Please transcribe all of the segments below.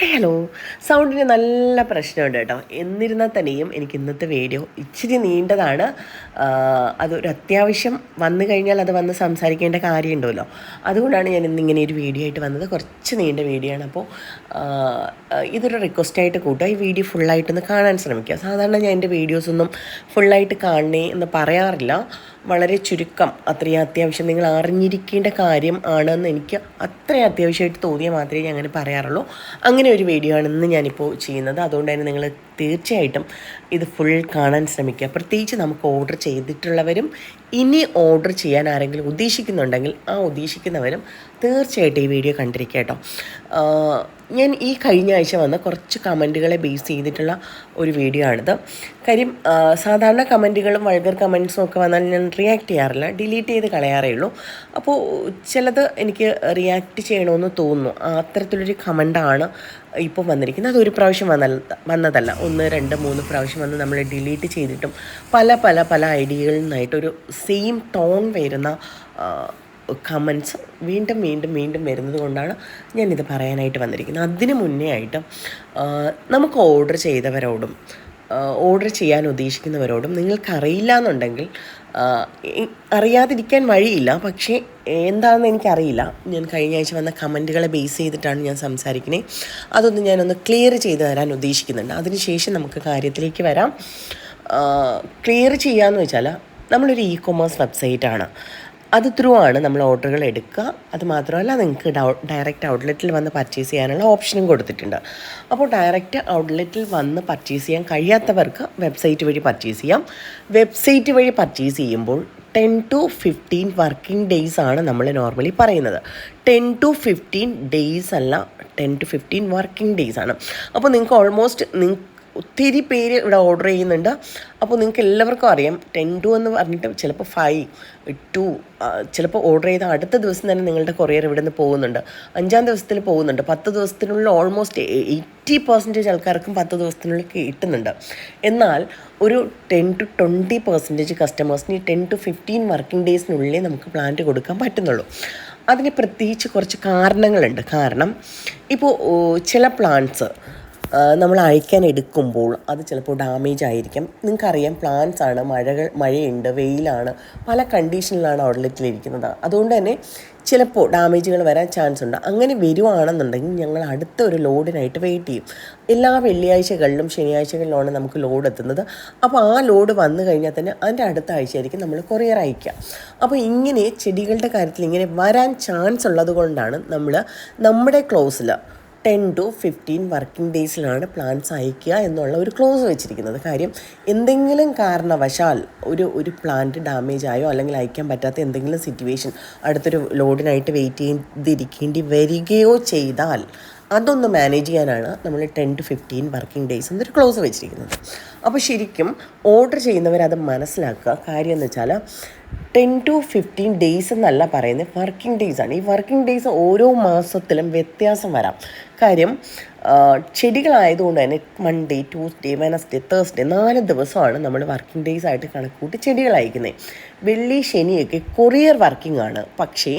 Hello. സൗണ്ടിന് നല്ല പ്രശ്നമുണ്ട് കേട്ടോ. എന്നിരുന്നാൽ തന്നെയും എനിക്ക് ഇന്നത്തെ വീഡിയോ ഇച്ചിരി നീണ്ടതാണ്. അതൊരു അത്യാവശ്യം വന്നു കഴിഞ്ഞാൽ അത് വന്ന് സംസാരിക്കേണ്ട കാര്യമുണ്ടല്ലോ. അതുകൊണ്ടാണ് ഞാൻ ഇന്നിങ്ങനെ ഒരു വീഡിയോ ആയിട്ട് വന്നത്. കുറച്ച് നീണ്ട വീഡിയോ ആണ്. അപ്പോൾ ഇതൊരു റിക്വസ്റ്റായിട്ട് കൂട്ടുക. ഈ വീഡിയോ ഫുള്ളായിട്ടൊന്ന് കാണാൻ ശ്രമിക്കുക. സാധാരണ ഞാൻ എന്റെ വീഡിയോസൊന്നും ഫുള്ളായിട്ട് കാണണേ എന്ന് പറയാറില്ല. വളരെ ചുരുക്കം അത്രയും അത്യാവശ്യം. നിങ്ങൾ അറിഞ്ഞിരിക്കേണ്ട കാര്യം ആണെന്ന് എനിക്ക് അത്രയും അത്യാവശ്യമായിട്ട് തോന്നിയാൽ മാത്രമേ ഞാൻ അങ്ങനെ പറയാറുള്ളൂ. അങ്ങനെ ഒരു വീഡിയോ ആണ് ആണെന്ന് ഞാനിപ്പോൾ ചെയ്യുന്നത്. അതുകൊണ്ട് തന്നെ നിങ്ങൾ തീർച്ചയായിട്ടും ഇത് ഫുൾ കാണാൻ ശ്രമിക്കുക. പ്രത്യേകിച്ച് നമുക്ക് ഓർഡർ ചെയ്തിട്ടുള്ളവരും ഇനി ഓർഡർ ചെയ്യാൻ ആരെങ്കിലും ഉദ്ദേശിക്കുന്നുണ്ടെങ്കിൽ ആ ഉദ്ദേശിക്കുന്നവരും തീർച്ചയായിട്ടും ഈ വീഡിയോ കണ്ടിരിക്കുക കേട്ടോ. ഞാൻ ഈ കഴിഞ്ഞ ആഴ്ച വന്ന കുറച്ച് കമന്റുകളെ ബേസ് ചെയ്തിട്ടുള്ള ഒരു വീഡിയോ ആണിത്. കാര്യം സാധാരണ കമന്റുകളും വൾഗർ കമൻസും ഒക്കെ വന്നാൽ ഞാൻ റിയാക്ട് ചെയ്യാറില്ല. ഡിലീറ്റ് ചെയ്ത് കളയാറേ ഉള്ളൂ. അപ്പോൾ ചിലത് എനിക്ക് റിയാക്ട് ചെയ്യണമെന്ന് തോന്നുന്നു. അത്തരത്തിലൊരു കമന്റാണ് ഇപ്പോൾ വന്നിരിക്കുന്നത്. അതൊരു പ്രാവശ്യം വന്ന വന്നതല്ല. ഒന്ന് രണ്ട് മൂന്ന് പ്രാവശ്യം വന്ന് നമ്മൾ ഡിലീറ്റ് ചെയ്തിട്ടും പല പല പല ഐഡിയകളിൽ നിന്നായിട്ടൊരു സെയിം ടോൺ വരുന്ന കമൻസ് വീണ്ടും വീണ്ടും വീണ്ടും വരുന്നത് കൊണ്ടാണ് ഞാനിത് പറയാനായിട്ട് വന്നിരിക്കുന്നത്. അതിന് മുന്നേ ആയിട്ട് നമുക്ക് ഓർഡർ ചെയ്തവരോടും ഓർഡർ ചെയ്യാൻ ഉദ്ദേശിക്കുന്നവരോടും നിങ്ങൾക്കറിയില്ല എന്നുണ്ടെങ്കിൽ അറിയാതിരിക്കാൻ വഴിയില്ല. പക്ഷേ എന്താണെന്ന് എനിക്കറിയില്ല. ഞാൻ കഴിഞ്ഞ ആഴ്ച വന്ന കമന്റുകളെ ബേസ് ചെയ്തിട്ടാണ് ഞാൻ സംസാരിക്കുന്നത് അതൊന്ന് ഞാനൊന്ന് ക്ലിയർ ചെയ്ത് തരാൻ ഉദ്ദേശിക്കുന്നുണ്ട്. അതിനുശേഷം നമുക്ക് കാര്യത്തിലേക്ക് വരാം. ക്ലിയർ ചെയ്യാന്ന് വെച്ചാൽ നമ്മളൊരു ഇ കൊമേഴ്സ് വെബ്സൈറ്റാണ്. അത് ത്രൂ ആണ് നമ്മൾ ഓർഡറുകൾ എടുക്കുക. അത് മാത്രമല്ല നിങ്ങൾക്ക് ഡയറക്റ്റ് ഔട്ട്ലെറ്റിൽ വന്ന് പർച്ചേസ് ചെയ്യാനുള്ള ഓപ്ഷനും കൊടുത്തിട്ടുണ്ട്. അപ്പോൾ ഡയറക്റ്റ് ഔട്ട്ലെറ്റിൽ വന്ന് പർച്ചേസ് ചെയ്യാൻ കഴിയാത്തവർക്ക് വെബ്സൈറ്റ് വഴി പർച്ചേസ് ചെയ്യാം. വെബ്സൈറ്റ് വഴി പർച്ചേസ് ചെയ്യുമ്പോൾ ten to fifteen working days ആണ് നമ്മൾ നോർമലി പറയുന്നത്. ടെൻ ടു ഫിഫ്റ്റീൻ ഡേയ്സ് അല്ല ten to fifteen working days ആണ്. അപ്പോൾ നിങ്ങൾക്ക് ഓൾമോസ്റ്റ് നിങ്ങൾക്ക് ഒത്തിരി പേര് ഇവിടെ ഓർഡർ ചെയ്യുന്നുണ്ട്. അപ്പോൾ നിങ്ങൾക്ക് എല്ലാവർക്കും അറിയാം ടെൻ ടു എന്ന് പറഞ്ഞിട്ട് ചിലപ്പോൾ ഫൈവ് ടു ചിലപ്പോൾ ഓർഡർ ചെയ്ത അടുത്ത ദിവസം തന്നെ നിങ്ങളുടെ കൊറിയർ ഇവിടെ നിന്ന് പോകുന്നുണ്ട്. അഞ്ചാം ദിവസത്തിൽ പോകുന്നുണ്ട്. പത്ത് ദിവസത്തിനുള്ളിൽ ഓൾമോസ്റ്റ് എയ്റ്റി പെർസെന്റേജ് ആൾക്കാർക്കും പത്ത് ദിവസത്തിനുള്ളിൽ കിട്ടുന്നുണ്ട്. എന്നാൽ ഒരു ടെൻ ടു ട്വന്റി പെർസെന്റേജ് കസ്റ്റമേഴ്സിന് ടെൻ ടു ഫിഫ്റ്റീൻ വർക്കിംഗ് ഡേയ്സിനുള്ളിലേ നമുക്ക് പ്ലാന്റ് കൊടുക്കാൻ പറ്റുന്നുള്ളൂ. അതിന് പ്രത്യേകിച്ച് കുറച്ച് കാരണങ്ങളുണ്ട്. കാരണം ഇപ്പോൾ ചില പ്ലാന്റ്സ് നമ്മൾ അഴിക്കാൻ എടുക്കുമ്പോൾ അത് ചിലപ്പോൾ ഡാമേജ് ആയിരിക്കും. നിങ്ങൾക്കറിയാം പ്ലാന്റ്സ് ആണ് മഴകൾ മഴയുണ്ട് വെയിലാണ് പല കണ്ടീഷനിലാണ് ഔട്ട്ലെറ്റിലിരിക്കുന്നത് അതുകൊണ്ട് തന്നെ ചിലപ്പോൾ ഡാമേജുകൾ വരാൻ ചാൻസ് ഉണ്ട്. അങ്ങനെ വരുവാണെന്നുണ്ടെങ്കിൽ ഞങ്ങൾ അടുത്ത ഒരു ലോഡിനായിട്ട് വെയിറ്റ് ചെയ്യും. എല്ലാ വെള്ളിയാഴ്ചകളിലും ശനിയാഴ്ചകളിലുമാണ് നമുക്ക് ലോഡ് എത്തുന്നത്. അപ്പോൾ ആ ലോഡ് വന്നു കഴിഞ്ഞാൽ തന്നെ അതിന്റെ അടുത്ത ആഴ്ചയായിരിക്കും നമ്മൾ കൊറിയർ അയക്കുക അപ്പോൾ ഇങ്ങനെ ചെടികളുടെ കാര്യത്തിൽ ഇങ്ങനെ വരാൻ ചാൻസ് ഉള്ളത് കൊണ്ടാണ് നമ്മൾ നമ്മുടെ ക്ലോസിൽ ടെൻ ടു ഫിഫ്റ്റീൻ വർക്കിംഗ് ഡേയ്സിലാണ് പ്ലാൻസ് അയക്കുക എന്നുള്ള ഒരു ക്ലോസ് വെച്ചിരിക്കുന്നത്. കാര്യം എന്തെങ്കിലും കാരണവശാൽ ഒരു ഒരു പ്ലാന്റ് ഡാമേജ് ആയോ അല്ലെങ്കിൽ അയക്കാൻ പറ്റാത്ത എന്തെങ്കിലും സിറ്റുവേഷൻ അടുത്തൊരു ലോഡിനായിട്ട് വെയിറ്റ് ചെയ്തിരിക്കേണ്ടി വരികയോ ചെയ്താൽ അതൊന്ന് മാനേജ് ചെയ്യാനാണ് നമ്മൾ ten to fifteen working days എന്നൊരു ക്ലോസ് വെച്ചിരിക്കുന്നത്. അപ്പോൾ ശരിക്കും ഓർഡർ ചെയ്യുന്നവർ അത് മനസ്സിലാക്കുക. കാര്യം എന്ന് വെച്ചാൽ ടെൻ ടു ഫിഫ്റ്റീൻ ഡേയ്സ് എന്നല്ല പറയുന്നത് വർക്കിംഗ് ഡേയ്സ് ആണ്. ഈ വർക്കിംഗ് ഡേയ്സ് ഓരോ മാസത്തിലും വ്യത്യാസം വരാം. കാര്യം ചെടികളായതുകൊണ്ട് തന്നെ മൺഡേ ട്യൂസ്ഡേ വെനസ്ഡേ തേഴ്സ്ഡേ നാല് ദിവസമാണ് നമ്മൾ വർക്കിംഗ് ഡേയ്സ് ആയിട്ട് കണക്കൂട്ടി ചെടികൾ അയക്കുന്നത്. വെള്ളി ശനിയൊക്കെ കൊറിയർ വർക്കിംഗ് ആണ്. പക്ഷേ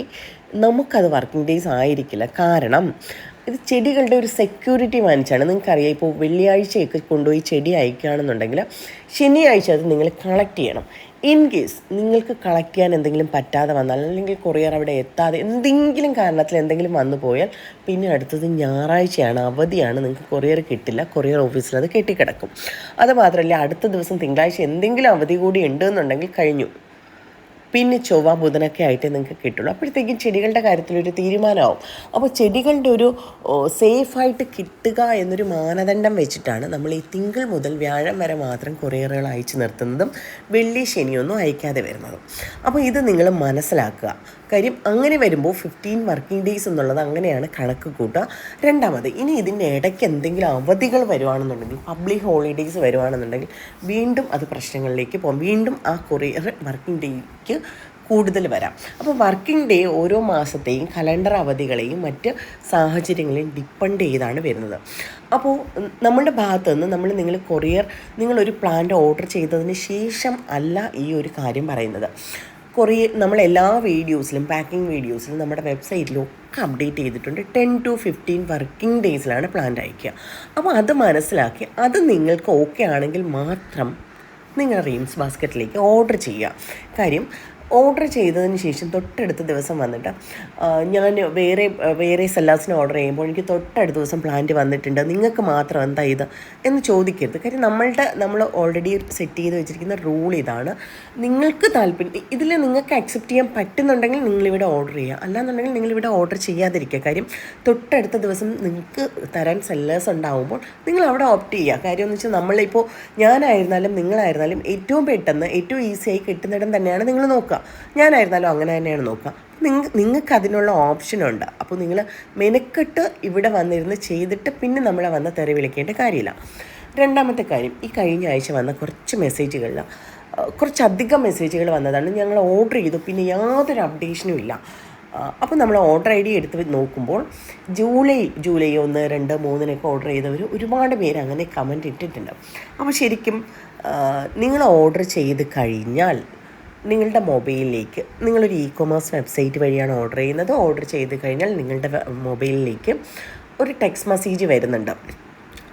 നമുക്കത് വർക്കിംഗ് ഡേയ്സ് ആയിരിക്കില്ല. കാരണം ഇത് ചെടികളുടെ ഒരു സെക്യൂരിറ്റി വാങ്ങിച്ചാണ് നിങ്ങൾക്കറിയാം ഇപ്പോൾ വെള്ളിയാഴ്ചയൊക്കെ കൊണ്ടുപോയി ചെടി അയക്കുകയാണെന്നുണ്ടെങ്കിൽ ശനിയാഴ്ച അത് നിങ്ങൾ കളക്ട് ചെയ്യണം. ഇൻ കേസ് നിങ്ങൾക്ക് കളക്ട് ചെയ്യാൻ എന്തെങ്കിലും പറ്റാതെ വന്നാൽ അല്ലെങ്കിൽ കൊറിയർ അവിടെ എത്താതെ എന്തെങ്കിലും കാരണത്തിൽ എന്തെങ്കിലും വന്നു പോയാൽ പിന്നെ അടുത്തത് ഞായറാഴ്ചയാണ് അവധിയാണ് നിങ്ങൾക്ക് കൊറിയർ കിട്ടില്ല കൊറിയർ ഓഫീസിൽ അത് കെട്ടിക്കിടക്കും. അത് മാത്രമല്ല അടുത്ത ദിവസം തിങ്കളാഴ്ച എന്തെങ്കിലും അവധി കൂടി ഉണ്ട് എന്നുണ്ടെങ്കിൽ കഴിഞ്ഞു. പിന്നെ ചൊവ്വ ബുധനൊക്കെ ആയിട്ട് നിങ്ങൾക്ക് കിട്ടുള്ളൂ. അപ്പോഴത്തേക്കും ചെടികളുടെ കാര്യത്തിലൊരു തീരുമാനമാവും. അപ്പോൾ ചെടികളുടെ ഒരു സേഫായിട്ട് കിട്ടുക എന്നൊരു മാനദണ്ഡം വെച്ചിട്ടാണ് നമ്മൾ ഈ തിങ്കൾ മുതൽ വ്യാഴം വരെ മാത്രം കൊറിയറുകൾ അയച്ചു നിർത്തുന്നതും വെള്ളി ശനിയൊന്നും അയക്കാതെ വരുന്നതും. അപ്പോൾ ഇത് നിങ്ങൾ മനസ്സിലാക്കുക. കാര്യം അങ്ങനെ വരുമ്പോൾ ഫിഫ്റ്റീൻ വർക്കിംഗ് ഡേയ്സ് എന്നുള്ളത് അങ്ങനെയാണ് കണക്ക് കൂട്ടുക. രണ്ടാമത് ഇനി ഇതിന്റെ ഇടയ്ക്ക് എന്തെങ്കിലും അവധികൾ വരുവാണെന്നുണ്ടെങ്കിൽ പബ്ലിക് ഹോളിഡേയ്സ് വരുവാണെന്നുണ്ടെങ്കിൽ വീണ്ടും അത് പ്രശ്നങ്ങളിലേക്ക് പോകും. വീണ്ടും ആ കൊറിയർ വർക്കിംഗ് ഡേക്ക് കൂടുതൽ വരാം. അപ്പോൾ വർക്കിംഗ് ഡേ ഓരോ മാസത്തെയും കലണ്ടർ അവധികളെയും മറ്റ് സാഹചര്യങ്ങളെയും ഡിപ്പെൻഡ് ചെയ്താണ് വരുന്നത്. അപ്പോൾ നമ്മുടെ ഭാഗത്ത് നിന്ന് നമ്മൾ നിങ്ങൾ കൊറിയർ നിങ്ങളൊരു പ്ലാന്റ് ഓർഡർ ചെയ്തതിന് ശേഷം അല്ല ഈ ഒരു കാര്യം പറയുന്നത്. കൊറിയ നമ്മളെല്ലാ വീഡിയോസിലും പാക്കിംഗ് വീഡിയോസിലും നമ്മുടെ വെബ്സൈറ്റിലും ഒക്കെ അപ്ഡേറ്റ് ചെയ്തിട്ടുണ്ട്. ടെൻ ടു ഫിഫ്റ്റീൻ വർക്കിംഗ് ഡേയ്സിലാണ് പ്ലാന്റ് അയക്കുക അപ്പോൾ അത് മനസ്സിലാക്കി അത് നിങ്ങൾക്ക് ഓക്കെ ആണെങ്കിൽ മാത്രം നിങ്ങൾ റീംസ് ബാസ്ക്കറ്റിലേക്ക് ഓർഡർ ചെയ്യുക. കാര്യം ഓർഡർ ചെയ്തതിന് ശേഷം തൊട്ടടുത്ത ദിവസം വന്നിട്ട് ഞാൻ വേറെ വേറെ സെല്ലാസിന് ഓർഡർ ചെയ്യുമ്പോൾ എനിക്ക് തൊട്ടടുത്ത ദിവസം പ്ലാന്റ് വന്നിട്ടുണ്ട്. നിങ്ങൾക്ക് മാത്രം എന്താ ഇത് എന്ന് ചോദിക്കരുത്. കാര്യം നമ്മളുടെ നമ്മൾ ഓൾറെഡി സെറ്റ് ചെയ്ത് വെച്ചിരിക്കുന്ന റൂൾ ഇതാണ്. നിങ്ങൾക്ക് താല്പര്യം ഇതിൽ നിങ്ങൾക്ക് അക്സെപ്റ്റ് ചെയ്യാൻ പറ്റുന്നുണ്ടെങ്കിൽ നിങ്ങളിവിടെ ഓർഡർ ചെയ്യുക. അല്ലാന്നുണ്ടെങ്കിൽ നിങ്ങളിവിടെ ഓർഡർ ചെയ്യാതിരിക്കുക. കാര്യം തൊട്ടടുത്ത ദിവസം നിങ്ങൾക്ക് തരാൻ സെല്ലേഴ്സ് ഉണ്ടാവുമ്പോൾ നിങ്ങൾ അവിടെ ഓപ്റ്റ് ചെയ്യുക. കാര്യം എന്ന് വെച്ചാൽ നമ്മളിപ്പോൾ ഞാനായിരുന്നാലും നിങ്ങളായിരുന്നാലും ഏറ്റവും പെട്ടെന്ന് ഏറ്റവും ഈസിയായി കിട്ടുന്നിടം തന്നെയാണ് നിങ്ങൾ നോക്കുക. ഞാനായിരുന്നാലും അങ്ങനെ തന്നെയാണ് നോക്കുക. നിങ്ങ നിങ്ങൾക്ക് അതിനുള്ള ഓപ്ഷനുണ്ട്. അപ്പോൾ നിങ്ങൾ മെനക്കെട്ട് ഇവിടെ വന്നിരുന്ന് ചെയ്തിട്ട് പിന്നെ നമ്മളെ വന്ന് തെറി വിളിക്കേണ്ട കാര്യമില്ല. രണ്ടാമത്തെ കാര്യം ഈ കഴിഞ്ഞ ആഴ്ച വന്ന കുറച്ച് മെസ്സേജുകളിൽ കുറച്ചധികം മെസ്സേജുകൾ വന്നതാണ്. ഞങ്ങൾ ഓർഡർ ചെയ്തു. പിന്നെ യാതൊരു അപ്ഡേഷനും ഇല്ല. അപ്പോൾ നമ്മൾ ഓർഡർ ഐ ഡി എടുത്ത് നോക്കുമ്പോൾ ജൂലൈ ജൂലൈ ഒന്ന് രണ്ട് മൂന്നിനൊക്കെ ഓർഡർ ചെയ്തവർ ഒരുപാട് പേര് അങ്ങനെ കമന്റ് ഇട്ടിട്ടുണ്ട്. അപ്പോൾ ശരിക്കും നിങ്ങൾ ഓർഡർ ചെയ്ത് കഴിഞ്ഞാൽ നിങ്ങളുടെ മൊബൈലിലേക്ക് നിങ്ങളൊരു ഇ കൊമേഴ്സ് വെബ്സൈറ്റ് വഴിയാണ് ഓർഡർ ചെയ്യുന്നത്. ഓർഡർ ചെയ്ത് കഴിഞ്ഞാൽ നിങ്ങളുടെ മൊബൈലിലേക്ക് ഒരു ടെക്സ്റ്റ് മെസ്സേജ് വരുന്നുണ്ട്.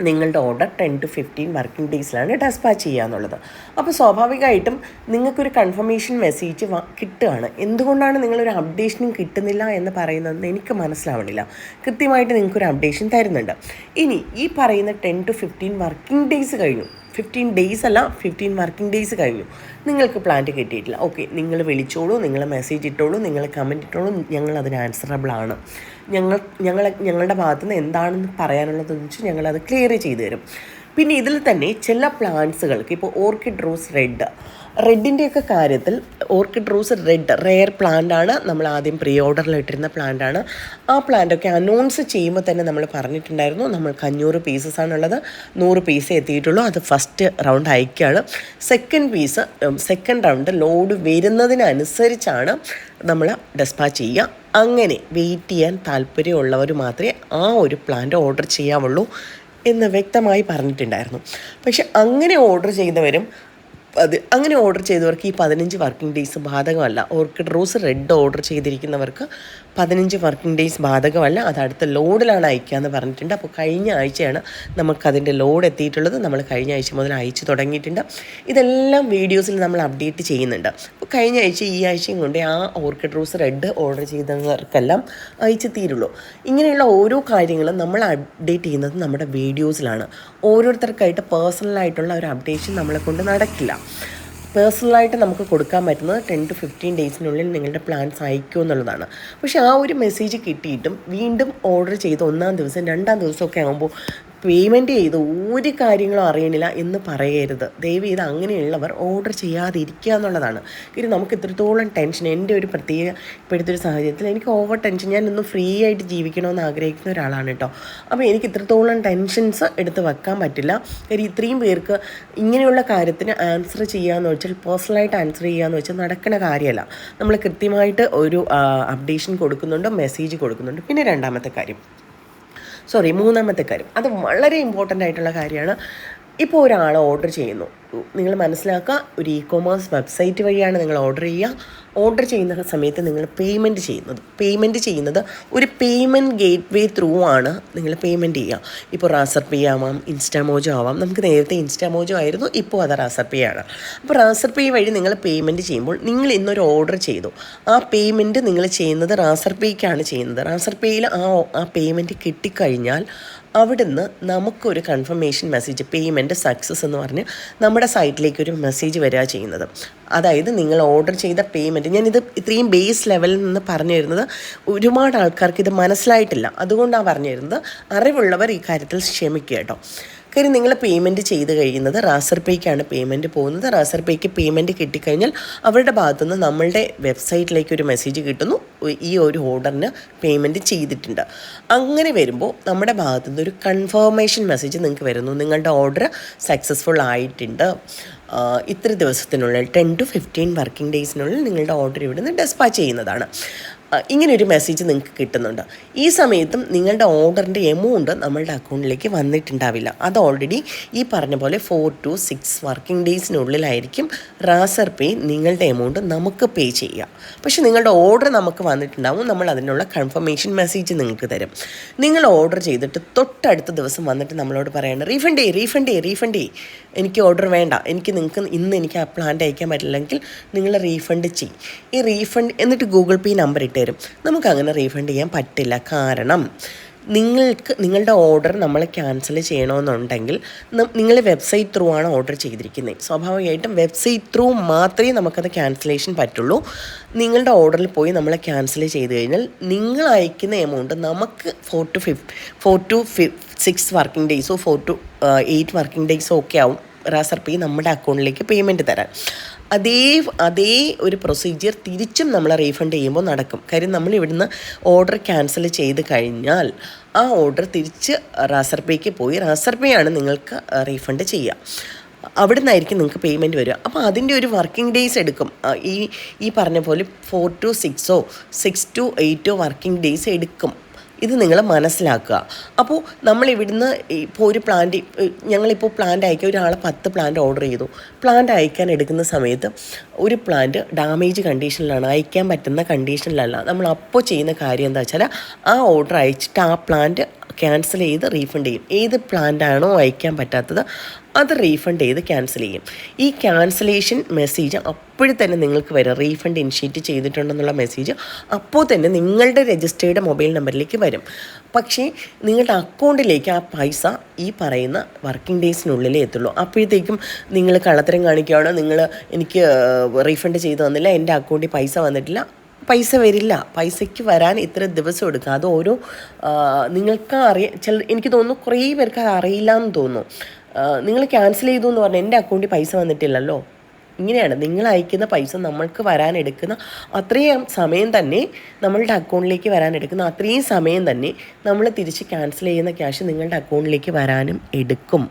നിങ്ങളുടെ order ten to fifteen working ഡേയ്സിലാണ് dispatch ചെയ്യുക എന്നുള്ളത്. അപ്പോൾ സ്വാഭാവികമായിട്ടും നിങ്ങൾക്കൊരു കൺഫർമേഷൻ മെസ്സേജ് കിട്ടുകയാണ്. എന്തുകൊണ്ടാണ് നിങ്ങളൊരു അപ്ഡേഷനും കിട്ടുന്നില്ല എന്ന് പറയുന്നതെന്ന് എനിക്ക് മനസ്സിലാവണില്ല. കൃത്യമായിട്ട് നിങ്ങൾക്കൊരു അപ്ഡേഷൻ തരുന്നുണ്ട്. ഇനി ഈ പറയുന്ന ten to fifteen working days കഴിഞ്ഞു. ഫിഫ്റ്റീൻ ഡേയ്സ് അല്ല ഫിഫ്റ്റീൻ വർക്കിംഗ് ഡേയ്സ് കഴിഞ്ഞു. നിങ്ങൾക്ക് പ്ലാന്റ് കിട്ടിയിട്ടില്ല. ഓക്കെ നിങ്ങൾ വിളിച്ചോളൂ നിങ്ങൾ മെസ്സേജ് ഇട്ടോളൂ നിങ്ങൾ കമന്റ് ഇട്ടോളൂ ഞങ്ങൾ അതിന് ആൻസറബിൾ ആണ്. ഞങ്ങൾ ഞങ്ങൾ ഞങ്ങളുടെ ഭാഗത്തു നിന്ന് എന്താണെന്ന് പറയാനുള്ളതെന്ന് വെച്ചാൽ ഞങ്ങളത് ക്ലിയർ ചെയ്തു തരും. പിന്നെ ഇതിൽ തന്നെ ചില പ്ലാന്റ്സുകൾക്ക് ഇപ്പോൾ ഓർക്കിഡ് റോസ് റെഡ് റെഡിന്റെയൊക്കെ കാര്യത്തിൽ orchid rose red rare plant ആണ്. നമ്മൾ ആദ്യം പ്രീ ഓർഡറിൽ ഇട്ടിരുന്ന പ്ലാന്റ് ആണ്. ആ പ്ലാന്റൊക്കെ അനൗൺസ് ചെയ്യുമ്പോൾ തന്നെ നമ്മൾ പറഞ്ഞിട്ടുണ്ടായിരുന്നു നമ്മൾക്ക് അഞ്ഞൂറ് പീസസ് ആണുള്ളത്. നൂറ് പീസ് എത്തിയിട്ടുള്ളൂ. അത് ഫസ്റ്റ് റൗണ്ട് അയക്കുകയാണ് second piece second round load വരുന്നതിനനുസരിച്ചാണ് നമ്മൾ ഡെസ്പാച്ച് ചെയ്യുക. അങ്ങനെ വെയിറ്റ് ചെയ്യാൻ താല്പര്യമുള്ളവർ മാത്രമേ ആ ഒരു പ്ലാന്റ് ഓർഡർ ചെയ്യാവുള്ളൂ എന്ന് വ്യക്തമായി പറഞ്ഞിട്ടുണ്ടായിരുന്നു. പക്ഷെ അങ്ങനെ ഓർഡർ ചെയ്തവരും അത് അങ്ങനെ ഓർഡർ ചെയ്തവർക്ക് ഈ പതിനഞ്ച് വർക്കിംഗ് ഡേയ്സ് ബാധകമല്ല. ഓർക്കിഡ് റോസ് റെഡ് ഓർഡർ ചെയ്തിരിക്കുന്നവർക്ക് പതിനഞ്ച് വർക്കിംഗ് ഡേയ്സ് ബാധകമല്ല. അത് അടുത്ത ലോഡിലാണ് അയക്കുക എന്ന് പറഞ്ഞിട്ടുണ്ട്. അപ്പോൾ കഴിഞ്ഞ ആഴ്ചയാണ് നമുക്കതിന്റെ ലോഡ് എത്തിയിട്ടുള്ളത്. നമ്മൾ കഴിഞ്ഞ ആഴ്ച മുതൽ അയച്ചു തുടങ്ങിയിട്ടുണ്ട്. ഇതെല്ലാം വീഡിയോസിൽ നമ്മൾ അപ്ഡേറ്റ് ചെയ്യുന്നുണ്ട്. അപ്പോൾ കഴിഞ്ഞ ആഴ്ച ഈ ആഴ്ചയും കൊണ്ട് ആ ഓർക്കിഡ് റോസ് റെഡ് ഓർഡർ ചെയ്തവർക്കെല്ലാം അയച്ചു തീരുള്ളൂ. ഇങ്ങനെയുള്ള ഓരോ കാര്യങ്ങളും നമ്മൾ അപ്ഡേറ്റ് ചെയ്യുന്നത് നമ്മുടെ വീഡിയോസിലാണ്. ഓരോരുത്തർക്കായിട്ട് പേഴ്സണലായിട്ടുള്ള ഒരു അപ്ഡേഷൻ നമ്മളെ കൊണ്ട് നടക്കില്ല. പേഴ്സണലായിട്ട് നമുക്ക് കൊടുക്കാൻ പറ്റുന്നത് ടെൻ ടു ഫിഫ്റ്റീൻ ഡേയ്സിനുള്ളിൽ നിങ്ങളുടെ പ്ലാൻസ് അയക്കും എന്നുള്ളതാണ്. പക്ഷേ ആ ഒരു മെസ്സേജ് കിട്ടിയിട്ടും വീണ്ടും ഓർഡർ ചെയ്ത് ഒന്നാം ദിവസം രണ്ടാം ദിവസമൊക്കെ ആകുമ്പോൾ പേയ്മെന്റ് ചെയ്ത് ഒരു കാര്യങ്ങളും അറിയണില്ല എന്ന് പറയരുത്. ദയവ് ചെയ്ത് അങ്ങനെയുള്ളവർ ഓർഡർ ചെയ്യാതിരിക്കുക എന്നുള്ളതാണ്. കാര്യം നമുക്ക് ഇത്രത്തോളം ടെൻഷൻ എന്റെ ഒരു പ്രത്യേക ഇപ്പോഴത്തെ ഒരു സാഹചര്യത്തിൽ എനിക്ക് ഓവർ ടെൻഷൻ ഞാൻ ഒന്ന് ഫ്രീ ആയിട്ട് ജീവിക്കണമെന്ന് ആഗ്രഹിക്കുന്ന ഒരാളാണ് കേട്ടോ. അപ്പോൾ എനിക്ക് ഇത്രത്തോളം ടെൻഷൻസ് എടുത്ത് വെക്കാൻ പറ്റില്ല. കാര്യം ഇത്രയും പേർക്ക് ഇങ്ങനെയുള്ള കാര്യത്തിന് ആൻസർ ചെയ്യാന്ന് വെച്ചാൽ പേഴ്സണലായിട്ട് ആൻസർ ചെയ്യാന്ന് വെച്ചാൽ നടക്കുന്ന കാര്യമല്ല. നമ്മൾ കൃത്യമായിട്ട് ഒരു അപ്ഡേഷൻ കൊടുക്കുന്നുണ്ട് മെസ്സേജ് കൊടുക്കുന്നുണ്ട്. പിന്നെ രണ്ടാമത്തെ കാര്യം. സോറി മൂന്നാമത്തെ കാര്യം. അത് വളരെ ഇമ്പോർട്ടന്റ് ആയിട്ടുള്ള കാര്യമാണ്. ഇപ്പോൾ ഒരാൾ ഓർഡർ ചെയ്യുന്നു. നിങ്ങൾ മനസ്സിലാക്കുക ഒരു ഇ കോമേഴ്സ് വെബ്സൈറ്റ് വഴിയാണ് നിങ്ങൾ ഓർഡർ ചെയ്യുക. ഓർഡർ ചെയ്യുന്ന സമയത്ത് നിങ്ങൾ പേയ്മെന്റ് ചെയ്യുന്നത്. പേയ്മെന്റ് ചെയ്യുന്നത് ഒരു പേയ്മെന്റ് ഗേറ്റ് വേ ത്രൂ ആണ് നിങ്ങൾ പേയ്മെന്റ് ചെയ്യുക. ഇപ്പോൾ റാസർ പേ ആവാം ഇൻസ്റ്റാമോജോ ആവാം. നമുക്ക് നേരത്തെ ഇൻസ്റ്റാമോജോ ആയിരുന്നു ഇപ്പോൾ അത് റാസർ പേ ആണ്. അപ്പോൾ റാസർ പേ വഴി നിങ്ങൾ പേയ്മെന്റ് ചെയ്യുമ്പോൾ നിങ്ങൾ ഇന്നൊരു ഓർഡർ ചെയ്തു. ആ പേയ്മെന്റ് നിങ്ങൾ ചെയ്യുന്നത് റാസർ പേയ്ക്കാണ് ചെയ്യുന്നത്. റാസർ പേയിൽ ആ ആ പേയ്മെന്റ് കിട്ടിക്കഴിഞ്ഞാൽ അവിടുന്ന് നമുക്കൊരു കൺഫർമേഷൻ മെസ്സേജ് പേയ്മെന്റ് സക്സസ് എന്ന് പറഞ്ഞ് നമ്മുടെ സൈറ്റിലേക്ക് ഒരു മെസ്സേജ് വരിക ചെയ്യുന്നത്. അതായത് നിങ്ങൾ ഓർഡർ ചെയ്ത പേയ്മെന്റ് ഞാനിത് ഇത്രയും ബേസ് ലെവലിൽ നിന്ന് പറഞ്ഞു തരുന്നത് ഒരുപാട് ആൾക്കാർക്ക് ഇത് മനസ്സിലായിട്ടില്ല. അതുകൊണ്ടാണ് പറഞ്ഞു തരുന്നത് അറിവുള്ളവർ ഈ കാര്യത്തിൽ ക്ഷമിക്കുക കേട്ടോ. കാര്യം നിങ്ങൾ പേയ്മെന്റ് ചെയ്ത് കഴിയുന്നത് റാസർ പേയ്ക്കാണ് പേയ്മെന്റ് പോകുന്നത്. റാസർ പേയ്ക്ക് പേയ്മെന്റ് കിട്ടിക്കഴിഞ്ഞാൽ അവരുടെ ഭാഗത്തുനിന്ന് നമ്മളുടെ വെബ്സൈറ്റിലേക്ക് ഒരു മെസ്സേജ് കിട്ടുന്നു. ഈ ഒരു ഓർഡറിന് പേയ്മെന്റ് ചെയ്തിട്ടുണ്ട്. അങ്ങനെ വരുമ്പോൾ നമ്മുടെ ഭാഗത്തുനിന്ന് ഒരു കൺഫർമേഷൻ മെസ്സേജ് നിങ്ങൾക്ക് വരുന്നു. നിങ്ങളുടെ ഓർഡർ സക്സസ്ഫുൾ ആയിട്ടുണ്ട്. ഇത്ര ദിവസത്തിനുള്ളിൽ ടെൻ ടു ഫിഫ്റ്റീൻ വർക്കിംഗ് ഡേയ്സിനുള്ളിൽ നിങ്ങളുടെ ഓർഡർ ഇവിടുന്ന് ഡെസ്പാച്ച് ചെയ്യുന്നതാണ്. ഇങ്ങനെയൊരു മെസ്സേജ് നിങ്ങൾക്ക് കിട്ടുന്നുണ്ട്. ഈ സമയത്തും നിങ്ങളുടെ ഓർഡറിന്റെ എമൗണ്ട് നമ്മളുടെ അക്കൗണ്ടിലേക്ക് വന്നിട്ടുണ്ടാവില്ല. അത് ഓൾറെഡി ഈ പറഞ്ഞ പോലെ ഫോർ ടു സിക്സ് വർക്കിംഗ് ഡേയ്സിനുള്ളിലായിരിക്കും റാസർ പേ നിങ്ങളുടെ എമൗണ്ട് നമുക്ക് പേ ചെയ്യാം. പക്ഷേ നിങ്ങളുടെ ഓർഡർ നമുക്ക് വന്നിട്ടുണ്ടാവും. നമ്മൾ അതിനുള്ള കൺഫർമേഷൻ മെസ്സേജ് നിങ്ങൾക്ക് തരും. നിങ്ങൾ ഓർഡർ ചെയ്തിട്ട് തൊട്ടടുത്ത ദിവസം വന്നിട്ട് നമ്മളോട് പറയണം റീഫണ്ട് ചെയ്യ് റീഫണ്ട് ചെയ്യ് റീഫണ്ട് ചെയ്യ്. എനിക്ക് ഓർഡർ വേണ്ട. എനിക്ക് നിങ്ങൾക്ക് ഇന്ന് എനിക്ക് ആ പ്ലാന്റ് അയക്കാൻ പറ്റില്ലെങ്കിൽ നിങ്ങൾ റീഫണ്ട് ചെയ്യും. ഈ റീഫണ്ട് എന്നിട്ട് ഗൂഗിൾ പേ നമ്പർ ഇട്ട് തരും. നമുക്കങ്ങനെ റീഫണ്ട് ചെയ്യാൻ പറ്റില്ല. കാരണം നിങ്ങൾക്ക് നിങ്ങളുടെ ഓർഡർ നമ്മൾ ക്യാൻസൽ ചെയ്യണമെന്നുണ്ടെങ്കിൽ നിങ്ങൾ വെബ്സൈറ്റ് ത്രൂ ആണ് ഓർഡർ ചെയ്തിരിക്കുന്നത് സ്വാഭാവികമായിട്ടും വെബ്സൈറ്റ് ത്രൂ മാത്രമേ നമുക്കത് ക്യാൻസലേഷൻ പറ്റുള്ളൂ. നിങ്ങളുടെ ഓർഡറിൽ പോയി നമ്മൾ ക്യാൻസൽ ചെയ്ത് കഴിഞ്ഞാൽ നിങ്ങൾ അയക്കുന്ന എമൗണ്ട് നമുക്ക് four to fif four to six working ഡേയ്സോ four to eight working ഡേയ്സോ ഒക്കെ ആവും. റാസർ പേ നമ്മുടെ അക്കൗണ്ടിലേക്ക് പേയ്മെന്റ് തരാൻ. അതേ അതേ ഒരു പ്രൊസീജിയർ തിരിച്ചും നമ്മൾ റീഫണ്ട് ചെയ്യുമ്പോൾ നടക്കും. കാര്യം നമ്മൾ ഇവിടുന്ന് ഓർഡർ ക്യാൻസൽ ചെയ്ത് കഴിഞ്ഞാൽ ആ ഓർഡർ തിരിച്ച് റാസർ പേക്ക് പോയി റാസർ പേ ആണ് നിങ്ങൾക്ക് റീഫണ്ട് ചെയ്യുക അവിടെ നിന്നായിരിക്കും നിങ്ങൾക്ക് പേയ്മെന്റ് വരിക. അപ്പോൾ അതിന്റെ ഒരു വർക്കിംഗ് ഡേയ്സ് എടുക്കും. ഈ ഈ പറഞ്ഞ പോലെ ഫോർ ടു സിക്സോ സിക്സ് ടു എയ്റ്റോ വർക്കിംഗ് ഡേയ്സ് എടുക്കും. ഇത് നിങ്ങൾ മനസ്സിലാക്കുക. അപ്പോൾ നമ്മൾ ഇവിടുന്ന് ഇപ്പോൾ ഒരു പ്ലാന്റ് ഞങ്ങളിപ്പോൾ പ്ലാന്റ് അയക്കാൻ ഒരാളെ പത്ത് പ്ലാന്റ് ഓർഡർ ചെയ്തു. പ്ലാന്റ് അയക്കാൻ എടുക്കുന്ന സമയത്ത് ഒരു പ്ലാന്റ് ഡാമേജ് കണ്ടീഷനിലാണ് അയക്കാൻ പറ്റുന്ന കണ്ടീഷനിലല്ല നമ്മൾ അപ്പോൾ ചെയ്യുന്ന കാര്യം എന്താ വെച്ചാൽ ആ ഓർഡർ അയച്ചിട്ട് ആ പ്ലാന്റ് ക്യാൻസൽ ചെയ്ത് റീഫണ്ട് ചെയ്യും. ഏത് പ്ലാന്റാണോ അയക്കാൻ പറ്റാത്തത് അത് റീഫണ്ട് ചെയ്ത് ക്യാൻസൽ ചെയ്യും. ഈ ക്യാൻസലേഷൻ മെസ്സേജ് അപ്പോഴും തന്നെ നിങ്ങൾക്ക് വരും. റീഫണ്ട് ഇനിഷ്യേറ്റ് ചെയ്തിട്ടുണ്ടെന്നുള്ള മെസ്സേജ് അപ്പോൾ തന്നെ നിങ്ങളുടെ രജിസ്റ്റേർഡ് മൊബൈൽ നമ്പറിലേക്ക് വരും. പക്ഷേ നിങ്ങളുടെ അക്കൗണ്ടിലേക്ക് ആ പൈസ ഈ പറയുന്ന വർക്കിംഗ് ഡേയ്സിനുള്ളിലേ എത്തുള്ളൂ. അപ്പോഴത്തേക്കും നിങ്ങൾ കള്ളത്തരം കാണിക്കുകയാണോ? നിങ്ങൾ എനിക്ക് റീഫണ്ട് ചെയ്തു തന്നില്ല. എന്റെ അക്കൗണ്ടിൽ പൈസ വന്നിട്ടില്ല. പൈസ വരില്ല. പൈസയ്ക്ക് വരാൻ ഇത്ര ദിവസം എടുക്കുക അത് ഓരോ നിങ്ങൾക്ക് അറിയ ചില എനിക്ക് തോന്നുന്നു കുറേ പേർക്ക് അറിയില്ല എന്ന് തോന്നുന്നു. നിങ്ങൾ ക്യാൻസൽ ചെയ്തു എന്ന് പറഞ്ഞാൽ എന്റെ അക്കൗണ്ടിൽ പൈസ വന്നിട്ടില്ലല്ലോ. ഇങ്ങനെയാണ് നിങ്ങൾ അയക്കുന്ന പൈസ നമ്മൾക്ക് വരാനെടുക്കുന്ന അത്രയും സമയം തന്നെ നമ്മളുടെ അക്കൗണ്ടിലേക്ക് വരാനെടുക്കുന്ന അത്രയും സമയം തന്നെ നമ്മൾ തിരിച്ച് ക്യാൻസൽ ചെയ്യുന്ന ക്യാഷ് നിങ്ങളുടെ അക്കൗണ്ടിലേക്ക് വരാനും എടുക്കും.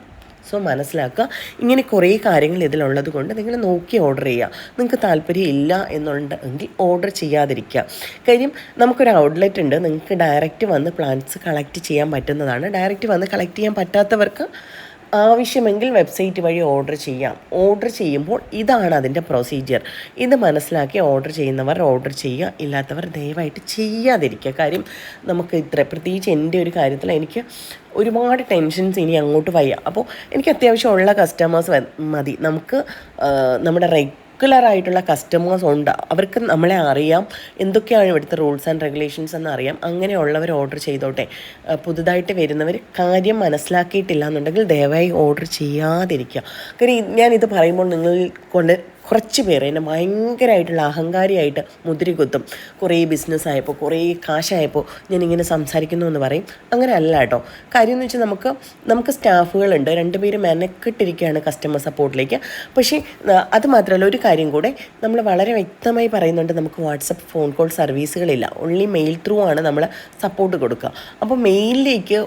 സോ മനസ്സിലാക്കുക. ഇങ്ങനെ കുറേ കാര്യങ്ങൾ ഇതിലുള്ളത് കൊണ്ട് നിങ്ങൾ നോക്കി ഓർഡർ ചെയ്യുക. നിങ്ങൾക്ക് താല്പര്യം ഇല്ല എന്നുണ്ടെങ്കിൽ ഓർഡർ ചെയ്യാതിരിക്കുക. കാര്യം നമുക്കൊരു ഔട്ട്ലെറ്റ് ഉണ്ട്. നിങ്ങൾക്ക് ഡയറക്റ്റ് വന്ന് പ്ലാന്റ്സ് കളക്ട് ചെയ്യാൻ പറ്റുന്നതാണ്. ഡയറക്റ്റ് വന്ന് കളക്ട് ചെയ്യാൻ പറ്റാത്തവർക്ക് ആവശ്യമെങ്കിൽ വെബ്സൈറ്റ് വഴി ഓർഡർ ചെയ്യാം. ഓർഡർ ചെയ്യുമ്പോൾ ഇതാണ് അതിന്റെ പ്രൊസീജിയർ. ഇത് മനസ്സിലാക്കി ഓർഡർ ചെയ്യുന്നവർ ഓർഡർ ചെയ്യുക. ഇല്ലാത്തവർ ദയവായിട്ട് ചെയ്യാതിരിക്കുക. കാര്യം നമുക്ക് ഇത്ര പ്രത്യേകിച്ച് എന്റെ ഒരു കാര്യത്തിൽ എനിക്ക് ഒരുപാട് ടെൻഷൻസ് ഇനി അങ്ങോട്ട് വയ്യ. അപ്പോൾ എനിക്ക് അത്യാവശ്യം ഉള്ള കസ്റ്റമേഴ്സ് മതി. നമുക്ക് നമ്മുടെ റെഗുലർ ആയിട്ടുള്ള കസ്റ്റമേഴ്സ് ഉണ്ട്. അവർക്ക് നമ്മളെ അറിയാം. എന്തൊക്കെയാണ് ഇവിടുത്തെ റൂൾസ് ആൻഡ് റെഗുലേഷൻസ് എന്ന് അറിയാം. അങ്ങനെയുള്ളവർ ഓർഡർ ചെയ്തോട്ടെ. പുതുതായിട്ട് വരുന്നവർ കാര്യം മനസ്സിലാക്കിയിട്ടില്ല എന്നുണ്ടെങ്കിൽ ദയവായി ഓർഡർ ചെയ്യാതിരിക്കുക. കാര്യം ഞാനിത് പറയുമ്പോൾ നിങ്ങൾ കൊണ്ട് കുറച്ച് പേർ എന്നെ ഭയങ്കരമായിട്ടുള്ള അഹങ്കാരിയായിട്ട് മുതിരി കുത്തും. കുറേ ബിസിനസ് ആയപ്പോൾ കുറേ കാശായപ്പോൾ ഞാൻ ഇങ്ങനെ സംസാരിക്കുന്നു എന്ന് പറയും. അങ്ങനെ അല്ല കേട്ടോ. കാര്യം എന്ന് വെച്ചാൽ നമുക്ക് നമുക്ക് സ്റ്റാഫുകളുണ്ട്. രണ്ടുപേരും മെനക്കെട്ടിരിക്കുകയാണ് കസ്റ്റമർ സപ്പോർട്ടിലേക്ക് പക്ഷേ അത് മാത്രമല്ല ഒരു കാര്യം കൂടെ. നമ്മൾ വളരെ വ്യക്തമായി പറയുന്നുണ്ട് നമുക്ക് വാട്സപ്പ് ഫോൺ കോൾ സർവീസുകളില്ല ഓൺലി മെയിൽ ത്രൂ ആണ് നമ്മൾ സപ്പോർട്ട് കൊടുക്കുക. അപ്പോൾ മെയിലിലേക്ക്